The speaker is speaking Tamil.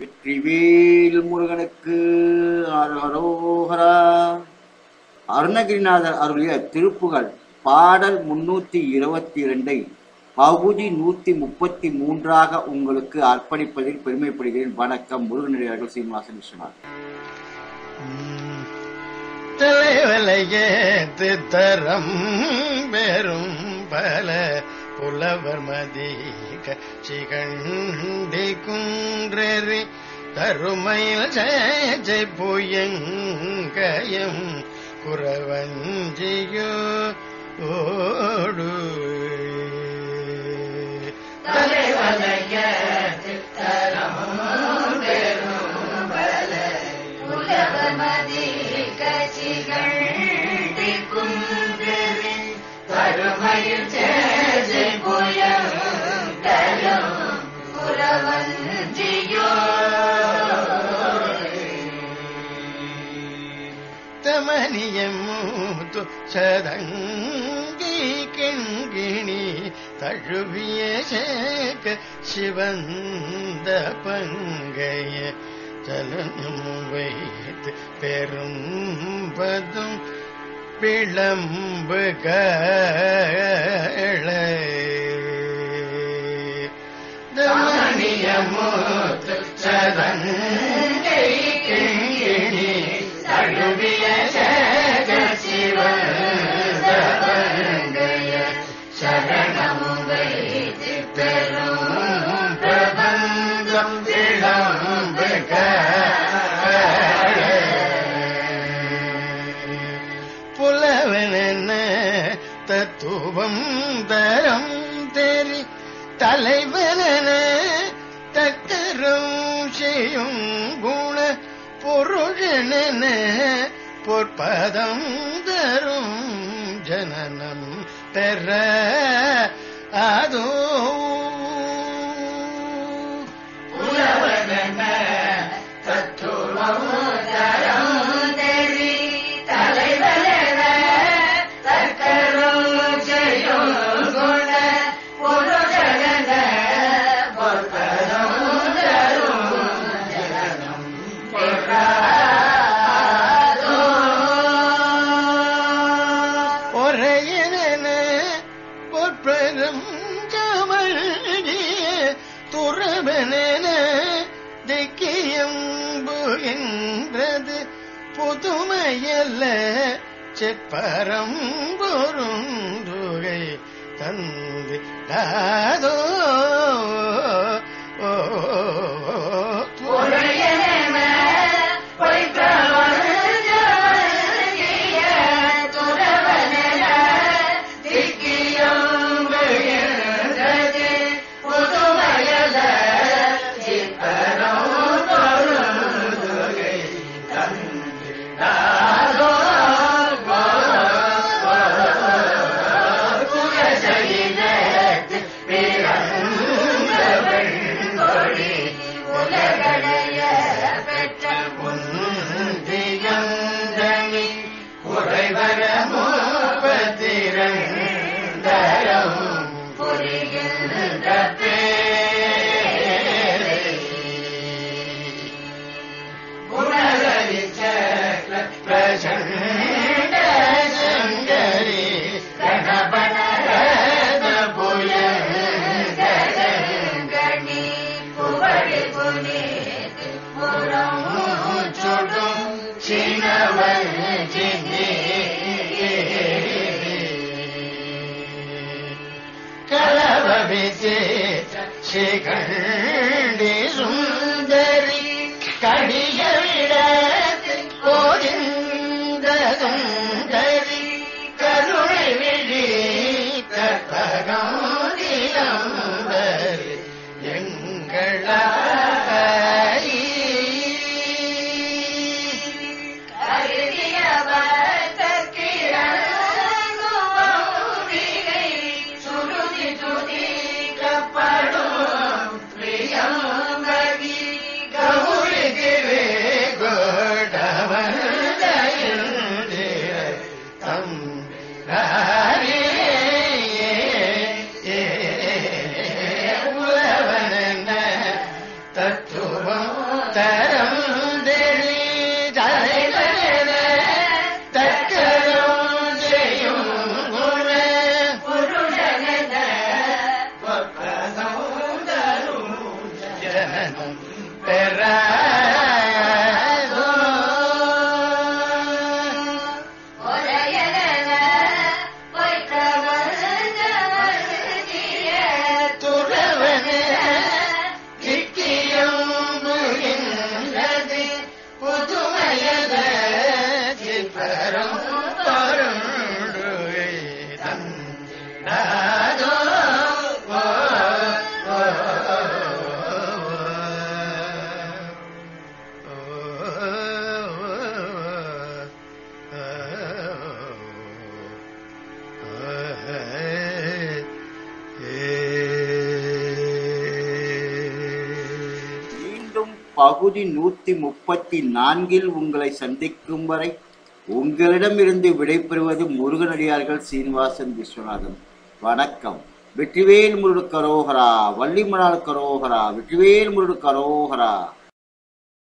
வெற்றிவேல் முருகனுக்கு அரோகரா அருணகிரிநாதர் அருளிய திருப்புகழ் பாடல் முன்னூத்தி இருபத்தி இரண்டை பகுதி நூத்தி முப்பத்தி மூன்றாக உங்களுக்கு அர்ப்பணிப்பதில் பெருமைப்படுகிறேன். வணக்கம் முருகனடியார்கள் சீனிவாசன் விஸ்வநாத் தலைவலையே தரம் பெரும் பல புலவர் மதிக சிகண்டி குன்றறி கருமையில் சேஜை புயங்கயம் குறவஞ்சியோ ஓடு. மதி கட்சிகள் தமனியம்மூத்து சதங்கி கிண்கிணி தழுவிய சேக சிவந்த பங்கைய தலனும் வைத்து பெரும் பதும் பிளம்பு சதங்கை சதன் தழுவிய செய்யும் குண பொருளன பொற்பதம் தரும் ஜனனம் பெற அதோ புதுமையல்ல செப்பரம் பொருந்துகை தந்து தாதோ விசேஷ சிகண்டி பகுதி நூத்தி முப்பத்தி நான்கில் உங்களை சந்திக்கும் வரை உங்களிடமிருந்து விடைபெறுவது முருகனடியார்கள் சீனிவாசன் விஸ்வநாதன். வணக்கம். வெற்றிவேல் முருடு கரோகரா வள்ளிமலால் கரோகரா வெற்றிவேல் முருடு கரோகரா.